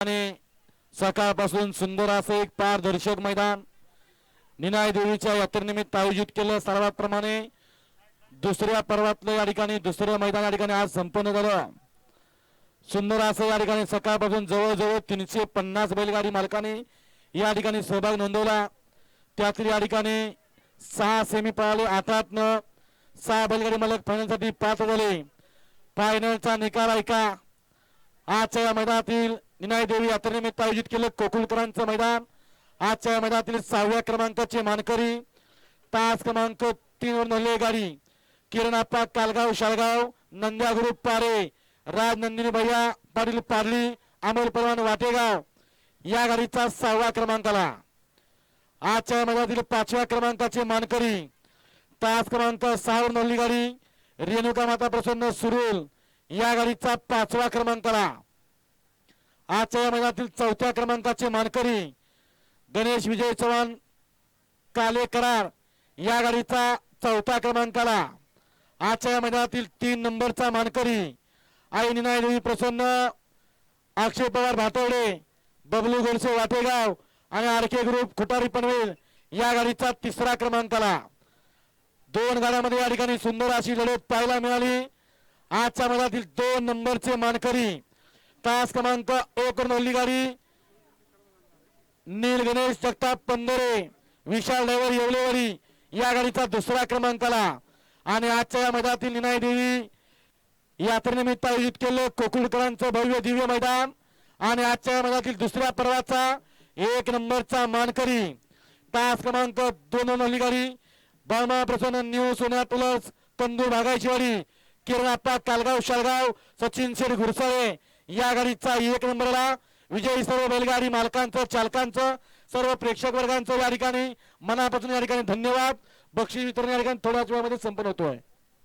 आणि सकाळपासून सुंदर असं एक पारदर्शक मैदान. निनाय देवीच्या यात्रेनिमित्त आयोजित केलं. सर्वांप्रमाणे दुसऱ्या पर्वातलं या ठिकाणी दुसरं मैदान या ठिकाणी आज संपन्न झालं. सुंदर असं या ठिकाणी सकाळपासून जवळजवळ तीनशे पन्नास बैलगाडी मालकाने या ठिकाणी सहभाग नोंदवला. त्यातील या ठिकाणी सहा सेमी पळाले. आठातनं सहा बैलगाडी मालक फायनलसाठी पात्र झाले. फायनलचा निकाल ऐका. आजच्या या मैदानातील निनाय देवी यात्रेनिमित्त आयोजित केलं कोकुलकरांचं मैदान. आजच्या या मैदानातील सहाव्या क्रमांकाचे मानकरी तास क्रमांक तीन वर नल्ले गाडी किरणाप्पा कालगाव शाळगाव नंद्या ग्रुप पारे राज नंदिनी भैया पाटील पारली अमोल परवान वाटेगाव या गाडीचा सहावा क्रमांकाला. आजच्या मैदानातील पाचव्या क्रमांकाचे मानकरी तास क्रमांक सहावर नोंदली गाडी रेणुका माता प्रसन्न सुरुल या गाडीचा पाचवा क्रमांकाला. आजच्या या मैदानातील चौथ्या क्रमांकाचे मानकरी गणेश विजय चव्हाण काले करार या गाडीचा चौथ्या क्रमांकाला आजच्या या मैदानातील तीन नंबरचा मानकरी आई निनाय देवी प्रसन्न अक्षय पवार भातवडे बबलू गोडसे वाटेगाव आणि R K group Khutari Panvel या गाडीचा तिसरा क्रमांकाला. दोन गाड्यामध्ये या ठिकाणी सुंदर अशी लढत पाहायला मिळाली. आजच्या मैदानातील दोन नंबरचे मानकरी तास क्रमांक एक वर गाडी. नील गणेश जगताप पंधरे विशाल ड्रायव्हर येवलेवाडी या गाडीचा दुसरा क्रमांकाला आणि आजच्या या मैदानातील निनाय देवी यात्रेनिमित्त आयोजित केलं कोकुळकरांचं भव्य दिव्य मैदान. आणि आजच्या या मैदानातील दुसऱ्या पर्वाचा एक नंबरचा मानकरी तास क्रमांक दोन नवली गाडी. बाळमा प्रसन्न न्यू सोन्या टुलर्स कंदूर भागायचीवाडी किरणाप्पा तालगाव शालगाव सचिन शेठ घुरसाळे या गाडीचा एक नंबरला विजयी सर्व बैलगाडी मालकांचं चालकांचं सर्व प्रेक्षक वर्गांचं या ठिकाणी मनापासून या ठिकाणी धन्यवाद. बक्षीस वितरण या ठिकाणी थोड्याच वेळामध्ये संपन्न होतोय.